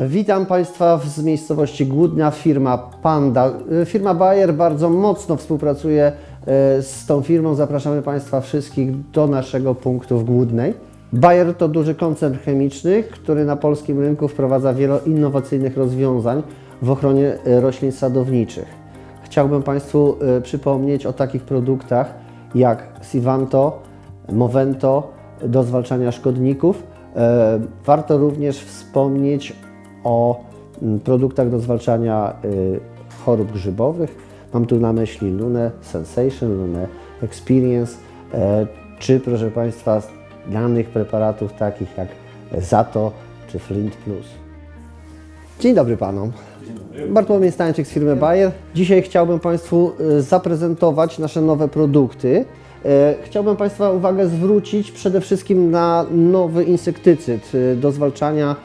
Witam Państwa z miejscowości Głudnia, firma Panda. Y, Firma Bayer bardzo mocno współpracuje y, z tą firmą. Zapraszamy Państwa wszystkich do naszego punktu w Głudnej. Bayer to duży koncern chemiczny, który na polskim rynku wprowadza wiele innowacyjnych rozwiązań w ochronie y, roślin sadowniczych. Chciałbym Państwu przypomnieć o takich produktach jak Sivanto, Movento do zwalczania szkodników. E, Warto również wspomnieć o mm, produktach do zwalczania y, chorób grzybowych. Mam tu na myśli Lunę Sensation, Lunę Experience, e, czy proszę Państwa danych preparatów takich jak Zato czy Flint Plus. Dzień dobry Panom. Bartłomiej Stańczyk z firmy Bayer. Dzisiaj chciałbym Państwu y, zaprezentować nasze nowe produkty. E, Chciałbym Państwa uwagę zwrócić przede wszystkim na nowy insektycyd do zwalczania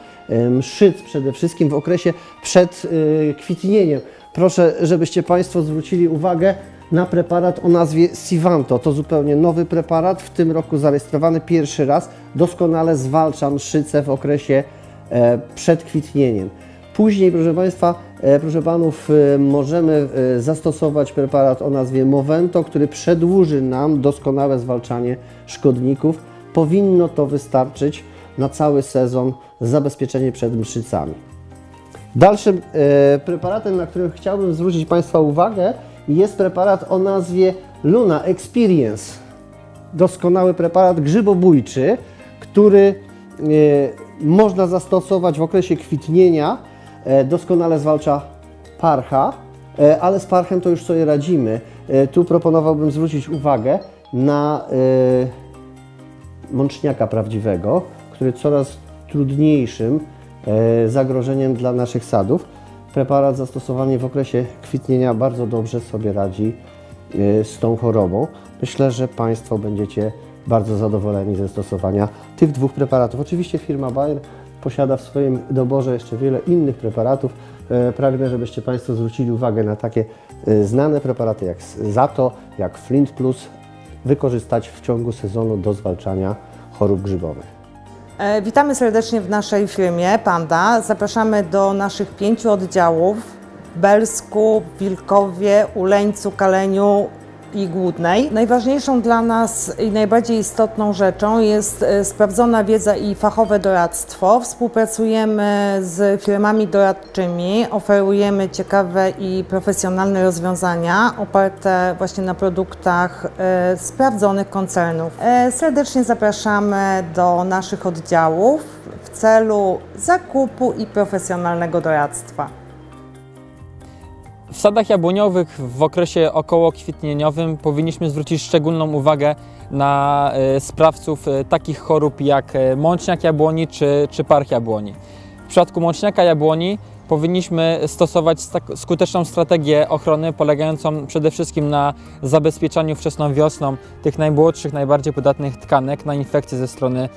mszyc, przede wszystkim w okresie przed y, kwitnieniem. Proszę, żebyście Państwo zwrócili uwagę na preparat o nazwie Sivanto. To zupełnie nowy preparat, w tym roku zarejestrowany pierwszy raz. Doskonale zwalcza mszyce w okresie e, przed kwitnieniem. Później, proszę Państwa, e, proszę Panów, e, możemy e, zastosować preparat o nazwie Movento, który przedłuży nam doskonałe zwalczanie szkodników. Powinno to wystarczyć na cały sezon zabezpieczenie przed mszycami. Dalszym e, preparatem, na który chciałbym zwrócić Państwa uwagę, jest preparat o nazwie Luna Experience. Doskonały preparat grzybobójczy, który e, można zastosować w okresie kwitnienia. E, doskonale zwalcza parcha, e, ale z parchem to już sobie radzimy. E, tu proponowałbym zwrócić uwagę na e, mączniaka prawdziwego, który coraz trudniejszym e, zagrożeniem dla naszych sadów. Preparat zastosowany w okresie kwitnienia bardzo dobrze sobie radzi e, z tą chorobą. Myślę, że Państwo będziecie bardzo zadowoleni ze stosowania tych dwóch preparatów. Oczywiście firma Bayer posiada w swoim doborze jeszcze wiele innych preparatów. E, Pragnę, żebyście Państwo zwrócili uwagę na takie znane preparaty jak Zato, jak Flint Plus, wykorzystać w ciągu sezonu do zwalczania chorób grzybowych. E, Witamy serdecznie w naszej firmie Panda. Zapraszamy do naszych pięciu oddziałów w Belsku, Wilkowie, Uleńcu, Kaleniu i Głódnej. Najważniejszą dla nas i najbardziej istotną rzeczą jest e, sprawdzona wiedza i fachowe doradztwo. Współpracujemy z firmami doradczymi, oferujemy ciekawe i profesjonalne rozwiązania oparte właśnie na produktach e, sprawdzonych koncernów. E, serdecznie zapraszamy do naszych oddziałów w celu zakupu i profesjonalnego doradztwa. W sadach jabłoniowych w okresie okołokwitnieniowym powinniśmy zwrócić szczególną uwagę na e, sprawców e, takich chorób jak e, mączniak jabłoni czy, czy parch jabłoni. W przypadku mączniaka jabłoni powinniśmy stosować skuteczną strategię ochrony polegającą przede wszystkim na zabezpieczaniu wczesną wiosną tych najmłodszych, najbardziej podatnych tkanek na infekcje ze strony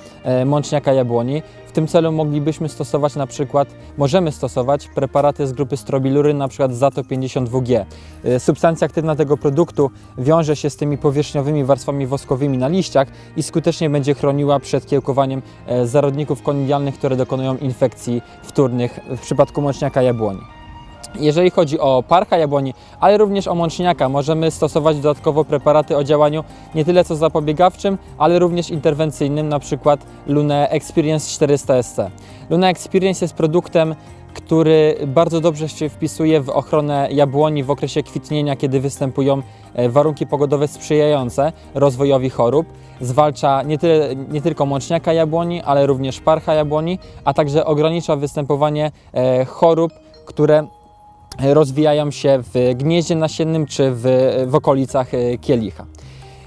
mączniaka jabłoni. W tym celu moglibyśmy stosować na przykład, możemy stosować preparaty z grupy strobilury, na przykład Zato 52G. E, Substancja aktywna tego produktu wiąże się z tymi powierzchniowymi warstwami woskowymi na liściach i skutecznie będzie chroniła przed kiełkowaniem e, zarodników konidialnych, które dokonują infekcji wtórnych w przypadku mączniaka jabłoni. Jeżeli chodzi o parcha jabłoni, ale również o mączniaka, możemy stosować dodatkowo preparaty o działaniu nie tyle co zapobiegawczym, ale również interwencyjnym, przykład Lune Experience 400SC. Luna Experience jest produktem, który bardzo dobrze się wpisuje w ochronę jabłoni w okresie kwitnienia, kiedy występują e, warunki pogodowe sprzyjające rozwojowi chorób. Zwalcza nie, tyle, nie tylko mączniaka jabłoni, ale również parcha jabłoni, a także ogranicza występowanie e, chorób, które rozwijają się w gnieździe nasiennym czy w, w okolicach e, kielicha.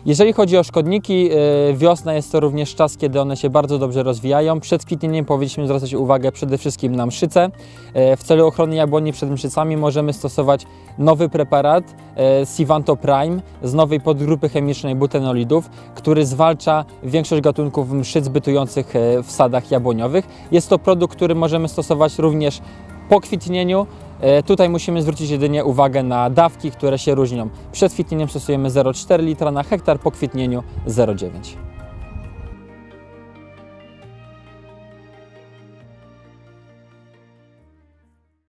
Jeżeli chodzi o szkodniki, e, wiosna jest to również czas, kiedy one się bardzo dobrze rozwijają. Przed kwitnieniem powinniśmy zwracać uwagę przede wszystkim na mszyce. E, W celu ochrony jabłoni przed mszycami możemy stosować nowy preparat Sivanto Prime z nowej podgrupy chemicznej butenolidów, który zwalcza większość gatunków mszyc bytujących w sadach jabłoniowych. Jest to produkt, który możemy stosować również po kwitnieniu. E, Tutaj musimy zwrócić jedynie uwagę na dawki, które się różnią. Przed kwitnieniem stosujemy 0,4 litra na hektar, po kwitnieniu 0,9.